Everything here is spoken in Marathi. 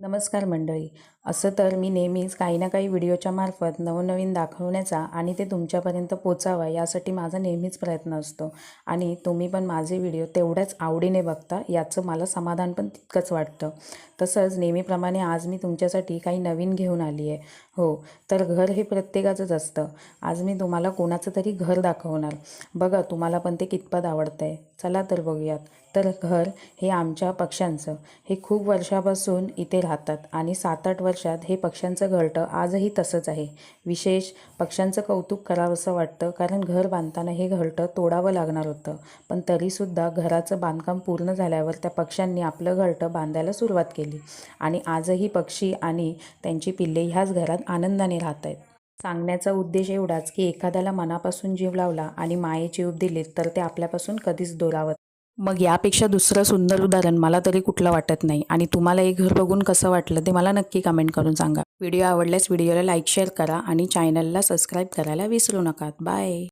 नमस्कार मंडळी. असं तर मी नेहमीच काही ना काही व्हिडिओच्या मार्फत नवनवीन दाखवण्याचा आणि ते तुमच्यापर्यंत पोचावा यासाठी माझा नेहमीच प्रयत्न असतो. आणि तुम्ही पण माझे व्हिडिओ तेवढ्याच आवडीने बघता याचं मला समाधान पण तितकंच वाटतं. तसंच नेहमीप्रमाणे आज मी तुमच्यासाठी काही नवीन घेऊन आली आहे हो तर घर हे प्रत्येकाचंच असतं. आज मी तुम्हाला कोणाचं तरी घर दाखवणार. बघा तुम्हाला पण ते कितपत आवडतं आहे चला तर बघूयात. तर घर हे आमच्या पक्ष्यांचं. हे खूप वर्षापासून इथे राहतात आणि सात आठ वर्षात हे पक्ष्यांचं घरटं आजही तसंच आहे. विशेष पक्ष्यांचं कौतुक करावंसं वाटतं कारण घर बांधताना हे घरटं तोडावं लागणार होतं. पण तरीसुद्धा घराचं बांधकाम पूर्ण झाल्यावर त्या पक्ष्यांनी आपलं घरटं बांधायला सुरुवात केली. आणि आजही पक्षी आणि त्यांची पिल्ले ह्याच घरात आनंदाने राहत आहेत सांगण्याचा उद्देश एवढाच की एखाद्याला मनापासून जीव लावला आणि मायेचे जीव दिले तर ते आपल्यापासून कधीच दोरावत मग यापेक्षा दुसरं सुंदर उदाहरण मला तरी कुठलं वाटत नाही आणि तुम्हाला हे घर बघून कसं वाटलं ते मला नक्की कमेंट करून सांगा. व्हिडिओ आवडल्यास व्हिडिओला लाईक शेअर करा आणि चॅनलला सबस्क्राईब करायला विसरू नका. बाय